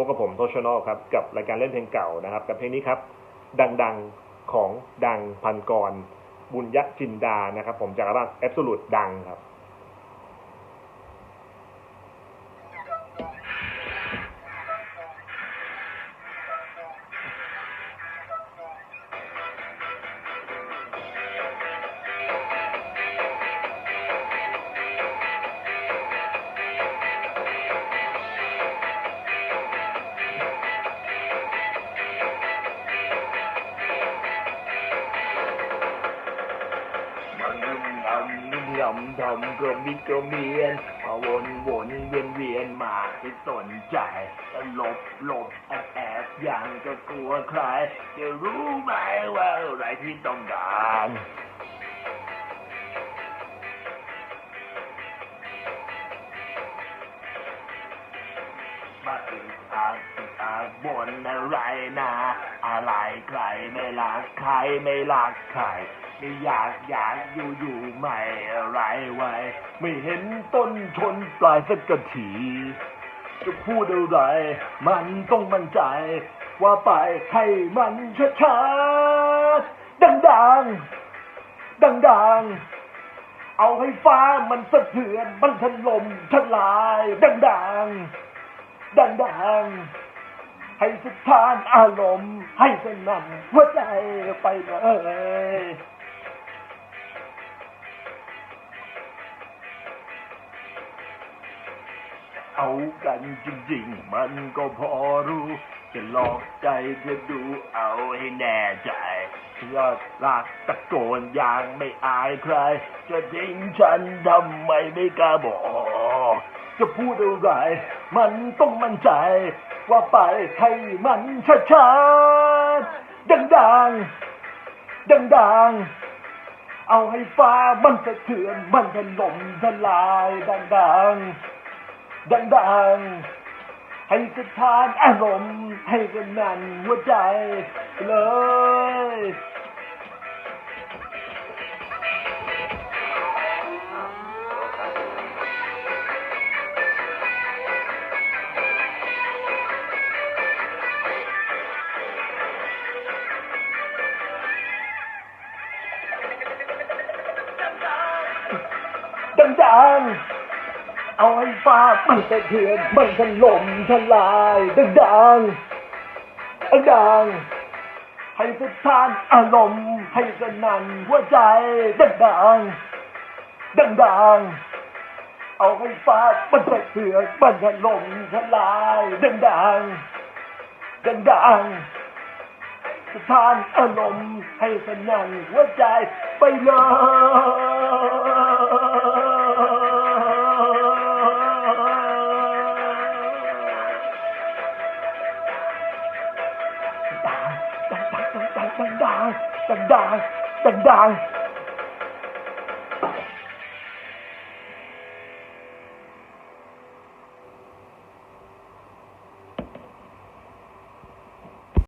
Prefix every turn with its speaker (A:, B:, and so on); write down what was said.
A: พบกับผมโทชนอลครับ กับรายการเล่นเพลงเก่านะครับ กับเพลงนี้ครับ ดังๆของดังพันกร บุญยจินดานะครับ ผมจากอัลบั้ม Absolute ดังครับำ
B: นุ่มงำทำกรมิกรมเมียนมาวนวนเวียนเวียนมาให้สนใจหลบหลบแอบแอบอย่างจะกลัวใครจะรู้ไหมว่าอะไรที่ต้องการ มาอึกอักอึกอักบนอะไรนะ อะไรใครไม่รักใครไม่รักใครไม่อยากอยากอยู่อยู่ไม่อะไรไว้ ไม่เห็นต้นชนปลายสักทีจะพูดอะไรมันต้องมั่นใจ ว่าไปให้มันชัดๆดังๆ ดังๆ เอาให้ฟ้ามันสะเทือนมันถล่มทลายดังๆ ดังๆให้สะท้านอารมณ์ ให้สนั่นหัวใจไปเลยเอากันจริงๆ มันก็พอรู้ จะหลอกใจเธอดูเอาให้แน่ใจ ยอดรักตะโกนอย่างไม่อายใคร จะทิ้งฉันทำไมไม่กล้าบอก จะพูดอะไร มันต้องมั่นใจ ว่าไปให้มันชัดๆดังๆดังๆเอาให้ฟ้ามันสะเทือนมันถล่มทลายดังๆดังๆให้สถานอารมณ์ให้สนั่นหัวใจเลย ดังๆเอาให้ฟ้ามันสะเทือนมันถล่มทลายดังๆดังๆ ให้สถานอารมณ์ ให้สนั่นหัวใจดังๆดังๆเอาให้ฟ้ามันไปเถือนมันถล่มทลายดังๆดังๆสถานอารมณ์ให้สนั่นหัวใจไปเลย die, die, die, die.